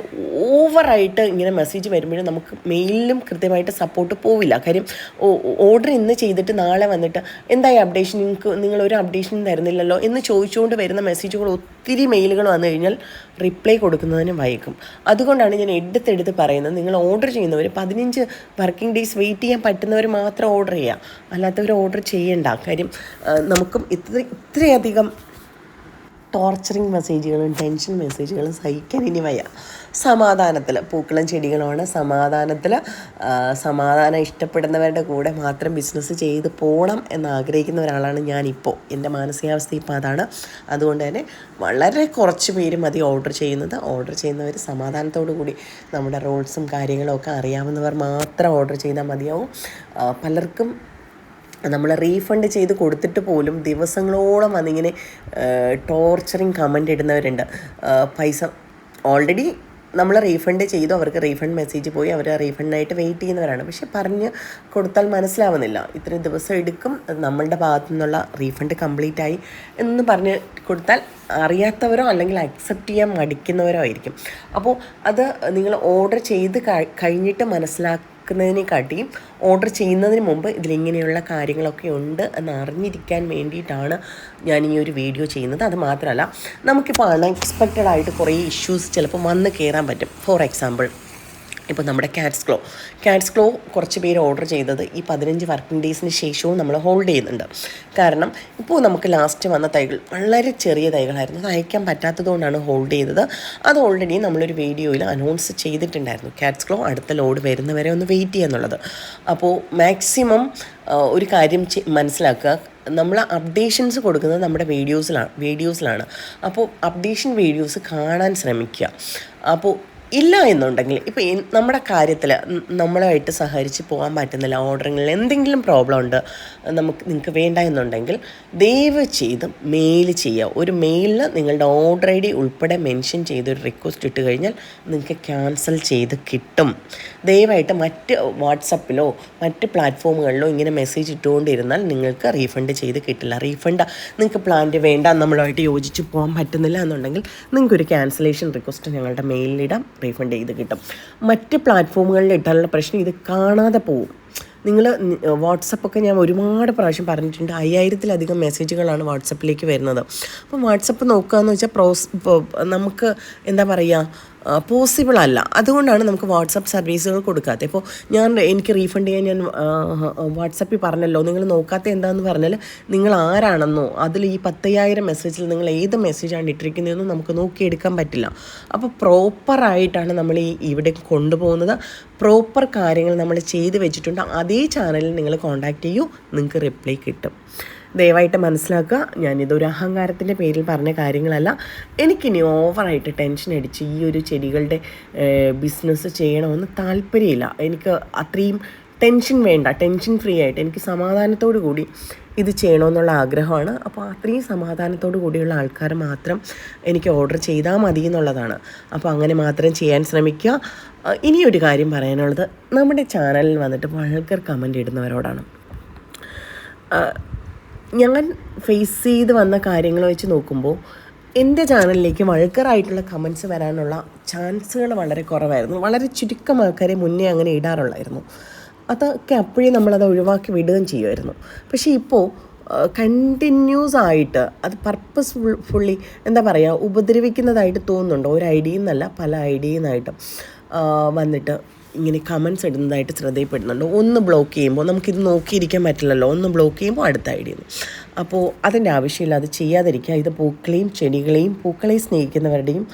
ഓവറായിട്ട് ഇങ്ങനെ മെസ്സേജ് വരുമ്പോഴും നമുക്ക് മെയിലിലും കൃത്യമായിട്ട് സപ്പോർട്ട് പോവില്ല. കാര്യം ഓർഡർ ഇന്ന് ചെയ്തിട്ട് നാളെ വന്നിട്ട് എന്തായി അപ്ഡേഷൻ നിങ്ങൾക്ക് നിങ്ങൾ ഒരു അപ്ഡേഷനും തരുന്നില്ലല്ലോ എന്ന് ചോദിച്ചുകൊണ്ട് വരുന്ന മെസ്സേജുകൾ ഒത്തിരി മെയിലുകൾ വന്നു കഴിഞ്ഞാൽ റിപ്ലൈ കൊടുക്കുന്നതിന് വൈകും. അതുകൊണ്ടാണ് ഞാൻ എടുത്തെടുത്ത് പറയുന്നത്. നിങ്ങൾ ഓർഡർ ചെയ്യുന്നവർ പതിനഞ്ച് വർക്കിംഗ് ഡേയ്സ് വെയിറ്റ് ചെയ്യാൻ പറ്റുന്നവർ മാത്രം ഓർഡർ ചെയ്യുക. അല്ലാത്തവർ ഓർഡർ ചെയ്യേണ്ട. കാര്യം നമുക്കും ഇത്ര ഇത്രയധികം ടോർച്ചറിങ് മെസ്സേജുകളും ടെൻഷൻ മെസ്സേജുകളും സഹിക്കാൻ ഇനി വയ്യ. സമാധാനത്തിൽ. പൂക്കളും ചെടികളുമാണ്. സമാധാനത്തിൽ സമാധാനം ഇഷ്ടപ്പെടുന്നവരുടെ കൂടെ മാത്രം ബിസിനസ് ചെയ്ത് പോകണം എന്ന് ആഗ്രഹിക്കുന്ന ഒരാളാണ് ഞാനിപ്പോൾ എന്റെ മാനസികാവസ്ഥ ഇപ്പോൾ അതാണ്. അതുകൊണ്ട് തന്നെ വളരെ കുറച്ച് പേര് മതി ഓർഡർ ചെയ്യുന്നത്. ഓർഡർ ചെയ്യുന്നവർ സമാധാനത്തോടു കൂടി നമ്മുടെ റൂൾസും കാര്യങ്ങളും ഒക്കെ അറിയാവുന്നവർ മാത്രം ഓർഡർ ചെയ്താൽ മതിയാവും. പലർക്കും നമ്മൾ റീഫണ്ട് ചെയ്ത് കൊടുത്തിട്ട് പോലും ദിവസങ്ങളോളം അതിങ്ങനെ ടോർച്ചറിങ് കമന്റ് ഇടുന്നവരുണ്ട്. പൈസ ഓൾറെഡി നമ്മൾ റീഫണ്ട് ചെയ്തു അവർക്ക് റീഫണ്ട് മെസ്സേജ് പോയി അവർ റീഫണ്ടായിട്ട് വെയിറ്റ് ചെയ്യുന്നവരാണ്. പക്ഷെ പറഞ്ഞ് കൊടുത്താൽ മനസ്സിലാവുന്നില്ല. ഇത്ര ദിവസം എടുക്കും നമ്മളുടെ ഭാഗത്തു നിന്നുള്ള റീഫണ്ട് കംപ്ലീറ്റ് ആയി എന്ന് പറഞ്ഞ് കൊടുത്താൽ അറിയാത്തവരോ അല്ലെങ്കിൽ അക്സെപ്റ്റ് ചെയ്യാൻ മടിക്കുന്നവരോ ആയിരിക്കും. അപ്പോൾ അത് നിങ്ങൾ ഓർഡർ ചെയ്ത് കഴിഞ്ഞിട്ട് മനസ്സിലാക്കുക കൊടുക്കുന്നതിനെക്കാട്ടിയും ഓർഡർ ചെയ്യുന്നതിന് മുമ്പ് ഇതിലിങ്ങനെയുള്ള കാര്യങ്ങളൊക്കെ ഉണ്ട് എന്ന് അറിഞ്ഞിരിക്കാൻ വേണ്ടിയിട്ടാണ് ഞാൻ ഈ ഒരു വീഡിയോ ചെയ്യുന്നത്. അത് മാത്രമല്ല നമുക്കിപ്പോൾ അൺഎക്സ്പെക്റ്റഡ് ആയിട്ട് കുറേ ഇഷ്യൂസ് ചിലപ്പോൾ വന്ന് കയറാൻ പറ്റും. ഫോർ എക്സാമ്പിൾ ഇപ്പോൾ നമ്മുടെ കാറ്റ്സ് ക്ലോ കാറ്റ്സ് ക്ലോ കുറച്ച് പേര് ഓർഡർ ചെയ്തത് ഈ പതിനഞ്ച് വർക്കിംഗ് ഡേയ്സിന് ശേഷവും നമ്മൾ ഹോൾഡ് ചെയ്യുന്നുണ്ട്. കാരണം ഇപ്പോൾ നമുക്ക് ലാസ്റ്റ് വന്ന തൈകൾ വളരെ ചെറിയ തൈകളായിരുന്നു. അത് അയക്കാൻ പറ്റാത്തതുകൊണ്ടാണ് ഹോൾഡ് ചെയ്തത്. അത് ഓൾറെഡി നമ്മളൊരു വീഡിയോയിൽ അനൗൺസ് ചെയ്തിട്ടുണ്ടായിരുന്നു. കാറ്റ്സ് ക്ലോ അടുത്ത ലോഡ് വരുന്നവരെ ഒന്ന് വെയിറ്റ് ചെയ്യാന്നുള്ളത് അപ്പോൾ മാക്സിമം ഒരു കാര്യം മനസ്സിലാക്കുക. നമ്മൾ അപ്ഡേഷൻസ് കൊടുക്കുന്നത് നമ്മുടെ വീഡിയോസിലാണ് വീഡിയോസിലാണ് അപ്പോൾ അപ്ഡേഷൻ വീഡിയോസ് കാണാൻ ശ്രമിക്കുക. അപ്പോൾ ഇല്ല എന്നുണ്ടെങ്കിൽ ഇപ്പോൾ നമ്മുടെ കാര്യത്തിൽ നമ്മളായിട്ട് സഹകരിച്ച് പോകാൻ പറ്റുന്നില്ല ഓർഡറിങ്ങിൽ എന്തെങ്കിലും പ്രോബ്ലം ഉണ്ട് നമുക്ക് നിങ്ങൾക്ക് വേണ്ട എന്നുണ്ടെങ്കിൽ ദയവ് ചെയ്ത് മെയിൽ ചെയ്യുക. ഒരു മെയിലിൽ നിങ്ങളുടെ ഓർഡർ ഐ ഡി ഉൾപ്പെടെ മെൻഷൻ ചെയ്തൊരു റിക്വസ്റ്റ് ഇട്ട് കഴിഞ്ഞാൽ നിങ്ങൾക്ക് ക്യാൻസൽ ചെയ്ത് കിട്ടും. ദയവായിട്ട് മറ്റ് വാട്സപ്പിലോ മറ്റ് പ്ലാറ്റ്ഫോമുകളിലോ ഇങ്ങനെ മെസ്സേജ് ഇട്ടുകൊണ്ടിരുന്നാൽ നിങ്ങൾക്ക് റീഫണ്ട് ചെയ്ത് കിട്ടില്ല. റീഫണ്ട് നിങ്ങൾക്ക് പ്ലാന്റ് വേണ്ട നമ്മളുമായിട്ട് യോജിച്ച് പോകാൻ പറ്റുന്നില്ല എന്നുണ്ടെങ്കിൽ നിങ്ങൾക്കൊരു ക്യാൻസലേഷൻ റിക്വസ്റ്റ് ഞങ്ങളുടെ മെയിലിലിടാം റീഫണ്ട് ചെയ്ത് കിട്ടും. മറ്റ് പ്ലാറ്റ്ഫോമുകളിൽ ഇട്ടാലുള്ള പ്രശ്നം ഇത് കാണാതെ പോവും. നിങ്ങൾ വാട്സപ്പൊക്കെ ഞാൻ ഒരുപാട് പ്രാവശ്യം പറഞ്ഞിട്ടുണ്ട് അയ്യായിരത്തിലധികം മെസ്സേജുകളാണ് വാട്സപ്പിലേക്ക് വരുന്നത്. അപ്പം വാട്സപ്പ് നോക്കുകയെന്ന് വെച്ചാൽ പ്രോസ് നമുക്ക് എന്താ പറയുക പോസിബിൾ അല്ല. അതുകൊണ്ടാണ് നമുക്ക് വാട്സപ്പ് സർവീസുകൾ കൊടുക്കാത്തത്. ഇപ്പോൾ ഞാൻ എനിക്ക് റീഫണ്ട് ചെയ്യാൻ ഞാൻ വാട്സപ്പിൽ പറഞ്ഞല്ലോ. നിങ്ങൾ നോക്കാത്ത എന്താണെന്ന് പറഞ്ഞാൽ നിങ്ങൾ ആരാണെന്നോ അതിൽ ഈ പത്തയ്യായിരം മെസ്സേജിൽ നിങ്ങൾ ഏത് മെസ്സേജാണ് ഇട്ടിരിക്കുന്നതെന്നോ നമുക്ക് നോക്കിയെടുക്കാൻ പറ്റില്ല. അപ്പോൾ പ്രോപ്പറായിട്ടാണ് നമ്മൾ ഈ ഇവിടെ കൊണ്ടുപോകുന്നത്. പ്രോപ്പർ കാര്യങ്ങൾ നമ്മൾ ചെയ്ത് വെച്ചിട്ടുണ്ട്. അതേ ചാനലിൽ നിങ്ങൾ കോൺടാക്റ്റ് ചെയ്യൂ. നിങ്ങൾക്ക് റിപ്ലൈ കിട്ടും. ദയവായിട്ട് മനസ്സിലാക്കുക. ഞാനിതൊരു അഹങ്കാരത്തിന്റെ പേരിൽ പറഞ്ഞ കാര്യങ്ങളല്ല. എനിക്കിനി ഓവറായിട്ട് ടെൻഷൻ അടിച്ച് ഈ ഒരു ചെടികളുടെ ബിസിനസ് ചെയ്യണമെന്ന് താല്പര്യമില്ല. എനിക്ക് അത്രയും ടെൻഷൻ വേണ്ട. ടെൻഷൻ ഫ്രീ ആയിട്ട് എനിക്ക് സമാധാനത്തോടു കൂടി ഇത് ചെയ്യണമെന്നുള്ള ആഗ്രഹമാണ്. അപ്പോൾ അത്രയും സമാധാനത്തോടു കൂടിയുള്ള ആൾക്കാർ മാത്രം എനിക്ക് ഓർഡർ ചെയ്താൽ മതി എന്നുള്ളതാണ്. അപ്പോൾ അങ്ങനെ മാത്രം ചെയ്യാൻ ശ്രമിക്കുക. ഇനിയൊരു കാര്യം പറയാനുള്ളത് നമ്മുടെ ചാനലിൽ വന്നിട്ട് വൾഗർ കമന്റ് ഇടുന്നവരോടാണ്. ഞാൻ ഫേസ് ചെയ്ത് വന്ന കാര്യങ്ങൾ വെച്ച് നോക്കുമ്പോൾ എന്റെ ചാനലിലേക്ക് വൾക്കറായിട്ടുള്ള കമൻസ് വരാനുള്ള ചാൻസുകൾ വളരെ കുറവായിരുന്നു. വളരെ ചുരുക്കം ആൾക്കാരെ മുന്നേ അങ്ങനെ ഇടാറുള്ളായിരുന്നു. അതൊക്കെ അപ്പോഴേ നമ്മളത് ഒഴിവാക്കി വിടുകയും ചെയ്യുമായിരുന്നു. പക്ഷേ ഇപ്പോൾ കണ്ടിന്യൂസ് ആയിട്ട് അത് പർപ്പസ് ഫുള്ളി എന്താ പറയുക ഉപദ്രവിക്കുന്നതായിട്ട് തോന്നുന്നുണ്ട്. ഒരു ഐഡിയിൽ നിന്നല്ല പല ഐഡിയിൽ വന്നിട്ട് ഇങ്ങനെ കമൻസ് ഇടുന്നതായിട്ട് ശ്രദ്ധയിൽപ്പെടുന്നുണ്ട്. ഒന്ന് ബ്ലോക്ക് ചെയ്യുമ്പോൾ നമുക്കിത് നോക്കിയിരിക്കാൻ പറ്റില്ലല്ലോ. ഒന്ന് ബ്ലോക്ക് ചെയ്യുമ്പോൾ അടുത്ത ഐഡിയ അപ്പോൾ അതിന്റെ ആവശ്യമില്ല. അത് ചെയ്യാതിരിക്കുക. ഇത് പൂക്കളെയും ചെടികളെയും പൂക്കളെ സ്നേഹിക്കുന്നവരുടെയും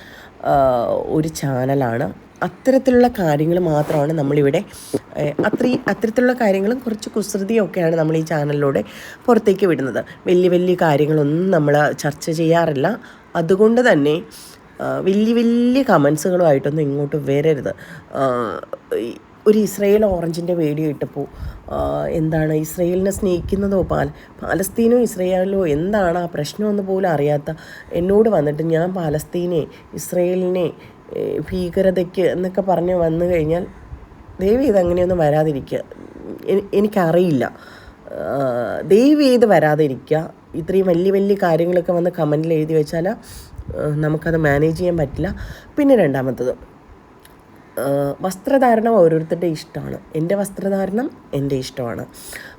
ഒരു ചാനലാണ് അത്തരത്തിലുള്ള കാര്യങ്ങൾ മാത്രമാണ് നമ്മളിവിടെ അത്രയും അത്തരത്തിലുള്ള കാര്യങ്ങളും കുറച്ച് കുസൃതിയൊക്കെയാണ് നമ്മൾ ഈ ചാനലിലൂടെ പുറത്തേക്ക് വിടുന്നത്. വലിയ വലിയ കാര്യങ്ങളൊന്നും നമ്മൾ ചർച്ച ചെയ്യാറില്ല. അതുകൊണ്ട് തന്നെ വലിയ വലിയ കമൻസുകളുമായിട്ടൊന്നും ഇങ്ങോട്ട് വരരുത്. ഒരു ഇസ്രയേൽ ഓറഞ്ചിന്റെ വീഡിയോ ഇട്ടപ്പോൾ എന്താണ് ഇസ്രയേലിനെ സ്നേഹിക്കുന്നതോ പാൽ പാലസ്തീനോ ഇസ്രയേലോ എന്താണ് ആ പ്രശ്നമെന്ന് പോലും അറിയാത്ത എന്നോട് വന്നിട്ട് ഞാൻ പാലസ്തീനെ ഇസ്രയേലിനെ ഭീകരതയ്ക്ക് എന്നൊക്കെ പറഞ്ഞ് വന്നു കഴിഞ്ഞാൽ ദയവ് ചെയ്ത് അങ്ങനെയൊന്നും വരാതിരിക്കുക. എനി- എനിക്കറിയില്ല. ദയവ് ചെയ്ത് വരാതിരിക്കുക. ഇത്രയും വലിയ വലിയ കാര്യങ്ങളൊക്കെ വന്ന് കമന്റിൽ എഴുതി വെച്ചാൽ നമുക്കത് മാനേജ് ചെയ്യാൻ പറ്റില്ല. പിന്നെ രണ്ടാമത്തത് വസ്ത്രധാരണം ഓരോരുത്തരുടെ ഇഷ്ടമാണ്. എന്റെ വസ്ത്രധാരണം എന്റെ ഇഷ്ടമാണ്.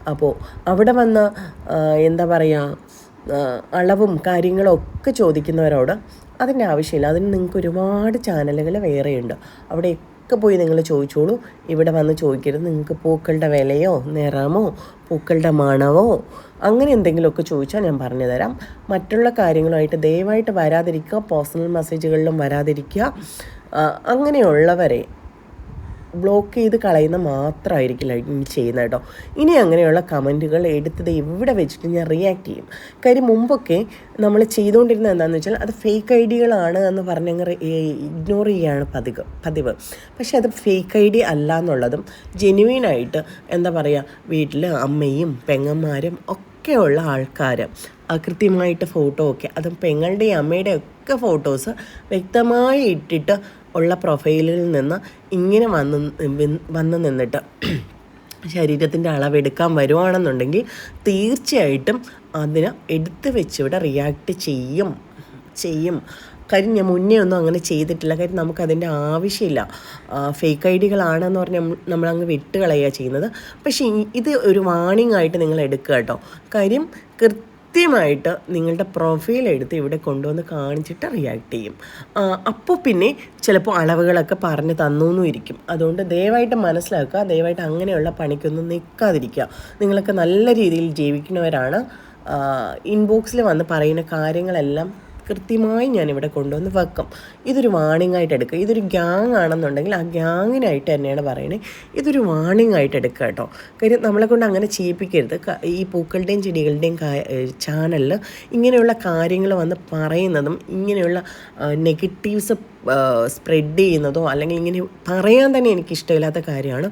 അപ്പോൾ അവിടെ വന്ന് എന്താ പറയുക അളവും കാര്യങ്ങളും ഒക്കെ ചോദിക്കുന്നവരോട് അതിന്റെ ആവശ്യമില്ല. അതിന് നിങ്ങൾക്ക് ഒരുപാട് ചാനലുകൾ വേറെയുണ്ട്. അവിടെ ഒക്കെ പോയി നിങ്ങൾ ചോദിച്ചോളൂ. ഇവിടെ വന്ന് ചോദിക്കരുത്. നിങ്ങൾക്ക് പൂക്കളുടെ വിലയോ നിറമോ പൂക്കളുടെ മണമോ അങ്ങനെ എന്തെങ്കിലുമൊക്കെ ചോദിച്ചാൽ ഞാൻ പറഞ്ഞു തരാം. മറ്റുള്ള കാര്യങ്ങളുമായിട്ട് ദയവായിട്ട് വരാതിരിക്കുക പേഴ്സണൽ മെസ്സേജുകളിലും വരാതിരിക്കുക. അങ്ങനെയുള്ളവരെ ബ്ലോക്ക് ചെയ്ത് കളയുന്ന മാത്രമായിരിക്കില്ല ഇനി ചെയ്യുന്നത് കേട്ടോ. ഇനി അങ്ങനെയുള്ള കമന്റുകൾ എടുത്തത് എവിടെ വെച്ചിട്ട് ഞാൻ റിയാക്ട് ചെയ്യും. കാര്യം മുമ്പൊക്കെ നമ്മൾ ചെയ്തുകൊണ്ടിരുന്നത് എന്താണെന്ന് വെച്ചാൽ അത് ഫേക്ക് ഐ ഡികളാണ് എന്ന് പറഞ്ഞങ്ങ് ഇഗ്നോർ ചെയ്യുകയാണ് പതിവ് പതിവ്. പക്ഷേ അത് ഫേക്ക് ഐ ഡി അല്ല എന്നുള്ളതും ജെന്യുവീനായിട്ട് എന്താ പറയുക വീട്ടിൽ അമ്മയും പെങ്ങന്മാരും ഒക്കെയുള്ള ആൾക്കാർ കൃത്യമായിട്ട് ഫോട്ടോ ഒക്കെ അതും പെങ്ങളുടെയും അമ്മയുടെയും ഒക്കെ ഫോട്ടോസ് വ്യക്തമായി ഇട്ടിട്ട് ഉള്ള പ്രൊഫൈലിൽ നിന്ന് ഇങ്ങനെ വന്ന് വന്ന് നിന്നിട്ട് ശരീരത്തിന്റെ അളവെടുക്കാൻ വരുവാണെന്നുണ്ടെങ്കിൽ തീർച്ചയായിട്ടും അതിന് എടുത്തു വെച്ചിവിടെ റിയാക്ട് ചെയ്യും. ചെയ്യും. കാര്യം ഞാൻ മുന്നേ ഒന്നും അങ്ങനെ ചെയ്തിട്ടില്ല. കാര്യം നമുക്കതിന്റെ ആവശ്യമില്ല. ഫേക്ക് ഐ ഡികളാണെന്ന് പറഞ്ഞാൽ നമ്മൾ- വിട്ട് വിട്ടുകളയുക ചെയ്യുന്നത്. പക്ഷേ ഇത് ഒരു വാണിംഗ് ആയിട്ട് നിങ്ങൾ എടുക്കുക കേട്ടോ. കാര്യം കൃത്യമായിട്ട് നിങ്ങളുടെ പ്രൊഫൈൽ എടുത്ത് ഇവിടെ കൊണ്ടുവന്ന് കാണിച്ചിട്ട് റിയാക്ട് ചെയ്യും. അപ്പോൾ പിന്നെ ചിലപ്പോൾ അളവുകളൊക്കെ പറഞ്ഞ് തന്നു ഇരിക്കും. അതുകൊണ്ട് ദയവായിട്ട് മനസ്സിലാക്കുക. ദയവായിട്ട് അങ്ങനെയുള്ള പണിക്കൊന്നും നിൽക്കാതിരിക്കുക. നിങ്ങളൊക്കെ നല്ല രീതിയിൽ ജീവിക്കുന്നവരാണ്. ഇൻബോക്സിൽ വന്ന് പറയുന്ന കാര്യങ്ങളെല്ലാം കൃത്യമായി ഞാനിവിടെ കൊണ്ടുവന്ന് വെക്കും. ഇതൊരു വാണിംഗ് ആയിട്ട് എടുക്കുക. ഇതൊരു ഗ്യാങ് ആണെന്നുണ്ടെങ്കിൽ ആ ഗ്യാങ്ങിനായിട്ട് തന്നെയാണ് പറയുന്നത് ഇതൊരു വാണിംഗ് ആയിട്ട് എടുക്കുക കേട്ടോ. കാര്യം നമ്മളെ കൊണ്ട് അങ്ങനെ ചെയ്യിപ്പിക്കരുത്. ഈ പൂക്കളുടെയും ചെടികളുടെയും ചാനലിൽ ഇങ്ങനെയുള്ള കാര്യങ്ങൾ വന്ന് പറയുന്നതും ഇങ്ങനെയുള്ള നെഗറ്റീവ്സ് സ്പ്രെഡ് ചെയ്യുന്നതോ അല്ലെങ്കിൽ ഇങ്ങനെ പറയാൻ തന്നെ എനിക്ക് ഇഷ്ടമില്ലാത്ത കാര്യമാണ്.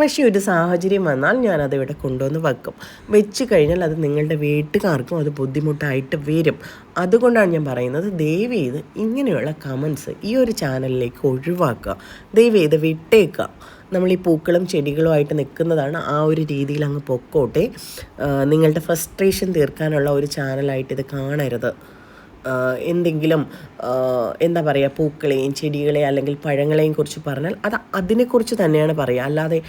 പക്ഷേ ഒരു സാഹചര്യം വന്നാൽ ഞാനത് ഇവിടെ കൊണ്ടുവന്ന് വെക്കും. വെച്ച് കഴിഞ്ഞാൽ അത് നിങ്ങളുടെ വീട്ടുകാർക്കും അത് ബുദ്ധിമുട്ടായിട്ട് വരും. അതുകൊണ്ടാണ് ഞാൻ പറയുന്നത് ദയവ് ചെയ്ത് ഇങ്ങനെയുള്ള കമൻസ് ഈ ഒരു ചാനലിലേക്ക് ഒഴിവാക്കുക. ദയവ് ചെയ്ത് വിട്ടേക്കുക. നമ്മൾ ഈ പൂക്കളും ചെടികളുമായിട്ട് നിൽക്കുന്നതാണ് ആ ഒരു രീതിയിൽ അങ്ങ് പൊക്കോട്ടെ. നിങ്ങളുടെ ഫ്രസ്ട്രേഷൻ തീർക്കാനുള്ള ഒരു ചാനലായിട്ട് ഇത് കാണരുത്. എന്തെങ്കിലും എന്താ പറയുക പൂക്കളെയും ചെടികളെയും അല്ലെങ്കിൽ പഴങ്ങളെയും കുറിച്ച് പറഞ്ഞാൽ അത് അതിനെക്കുറിച്ച് തന്നെയാണ് പറയുക അല്ലാതെ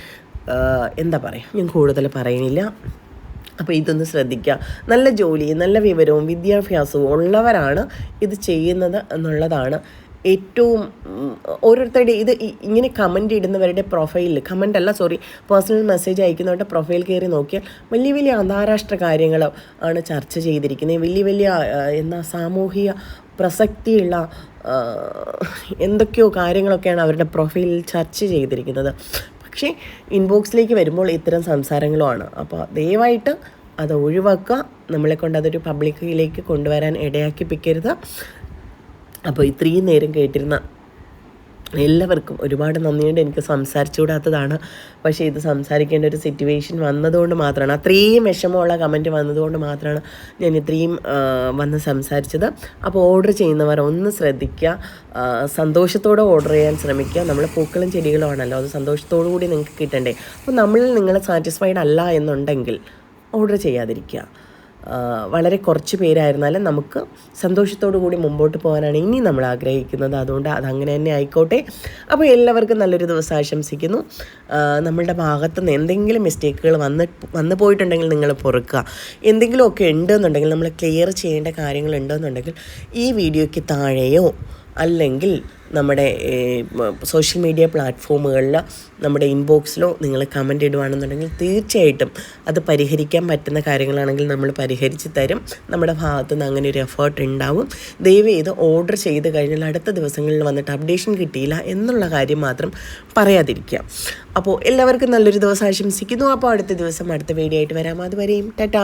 എന്താ പറയുക ഞാൻ കൂടുതൽ പറയുന്നില്ല. അപ്പോൾ ഇതൊന്ന് ശ്രദ്ധിക്കുക നല്ല ജോലിയും നല്ല വിവരവും വിദ്യാഭ്യാസവും ഉള്ളവരാണ് ഇത് ചെയ്യുന്നത് എന്നുള്ളതാണ് ഏറ്റവും ഓരോരുത്തരുടെ ഇത് ഇങ്ങനെ കമന്റ് ഇടുന്നവരുടെ പ്രൊഫൈലിൽ കമന്റ് അല്ല സോറി പേഴ്സണൽ മെസ്സേജ് അയക്കുന്നവരുടെ പ്രൊഫൈൽ കയറി നോക്കിയാൽ വലിയ വലിയ അന്താരാഷ്ട്ര കാര്യങ്ങൾ ആണ് ചർച്ച ചെയ്തിരിക്കുന്നത്. വലിയ വലിയ എന്താ സാമൂഹിക പ്രസക്തിയുള്ള എന്തൊക്കെയോ കാര്യങ്ങളൊക്കെയാണ് അവരുടെ പ്രൊഫൈലിൽ ചർച്ച ചെയ്തിരിക്കുന്നത്. പക്ഷേ ഇൻബോക്സിലേക്ക് വരുമ്പോൾ ഇത്തരം സംസാരങ്ങളുമാണ്. അപ്പോൾ ദയവായിട്ട് അത് ഒഴിവാക്കുക. നമ്മളെ കൊണ്ട് അതൊരു പബ്ലിക്കിലേക്ക് കൊണ്ടുവരാൻ ഇടയാക്കിപ്പിക്കരുത് അപ്പോൾ ഇത്രയും നേരം കേട്ടിരുന്ന എല്ലാവർക്കും ഒരുപാട് നന്ദിയുണ്ട്. എനിക്ക് സംസാരിച്ചുകൂടാത്തതാണ്. പക്ഷേ ഇത് സംസാരിക്കേണ്ട ഒരു സിറ്റുവേഷൻ വന്നതുകൊണ്ട് മാത്രമാണ്. അത്രയും വിഷമമുള്ള കമന്റ് വന്നതുകൊണ്ട് മാത്രമാണ് ഞാൻ ഇത്രയും വന്ന് സംസാരിച്ചത്. അപ്പോൾ ഓർഡർ ചെയ്യുന്നവർ ഒന്ന് ശ്രദ്ധിക്കുക. സന്തോഷത്തോടെ ഓർഡർ ചെയ്യാൻ ശ്രമിക്കുക. നമ്മൾ പൂക്കളും ചെടികളും ആണല്ലോ അത് സന്തോഷത്തോടു കൂടി നിങ്ങൾക്ക് കിട്ടണ്ടേ. അപ്പോൾ നമ്മളിൽ നിങ്ങൾ സാറ്റിസ്ഫൈഡ് അല്ല എന്നുണ്ടെങ്കിൽ ഓർഡർ ചെയ്യാതിരിക്കുക. വളരെ കുറച്ച് പേരായിരുന്നാലും നമുക്ക് സന്തോഷത്തോടു കൂടി മുമ്പോട്ട് പോകാനാണ് ഇനി നമ്മൾ ആഗ്രഹിക്കുന്നത്. അതുകൊണ്ട് അതങ്ങനെ തന്നെ ആയിക്കോട്ടെ. അപ്പോൾ എല്ലാവർക്കും നല്ലൊരു ദിവസം ആശംസിക്കുന്നു. നമ്മളുടെ ഭാഗത്തു നിന്ന് എന്തെങ്കിലും മിസ്റ്റേക്കുകൾ വന്ന് വന്നു പോയിട്ടുണ്ടെങ്കിൽ നിങ്ങൾ പൊറുക്കുക. എന്തെങ്കിലുമൊക്കെ ഉണ്ടെന്നുണ്ടെങ്കിൽ നമ്മൾ ക്ലിയർ ചെയ്യേണ്ട കാര്യങ്ങൾ ഉണ്ടെന്നുണ്ടെങ്കിൽ ഈ വീഡിയോയ്ക്ക് താഴെയോ അല്ലെങ്കിൽ നമ്മുടെ സോഷ്യൽ മീഡിയ പ്ലാറ്റ്ഫോമുകളിൽ നമ്മുടെ ഇൻബോക്സിലോ നിങ്ങൾ കമന്റ് ഇടുവാണെന്നുണ്ടെങ്കിൽ തീർച്ചയായിട്ടും അത് പരിഹരിക്കാൻ പറ്റുന്ന കാര്യങ്ങളാണെങ്കിൽ നമ്മൾ പരിഹരിച്ച് തരും. നമ്മുടെ ഭാഗത്തു നിന്ന് അങ്ങനെ ഒരു എഫേർട്ട് ഉണ്ടാവും. ദയവ് ചെയ്ത് ഓർഡർ ചെയ്ത് കഴിഞ്ഞാൽ അടുത്ത ദിവസങ്ങളിൽ വന്നിട്ട് അപ്ഡേഷൻ കിട്ടിയില്ല എന്നുള്ള കാര്യം മാത്രം പറയാതിരിക്കുക. അപ്പോൾ എല്ലാവർക്കും നല്ലൊരു ദിവസം ആശംസിക്കുന്നു. അപ്പോൾ അടുത്ത ദിവസം അടുത്ത വീഡിയോ ആയിട്ട് വരാം. അതുവരെയും ടാറ്റാ.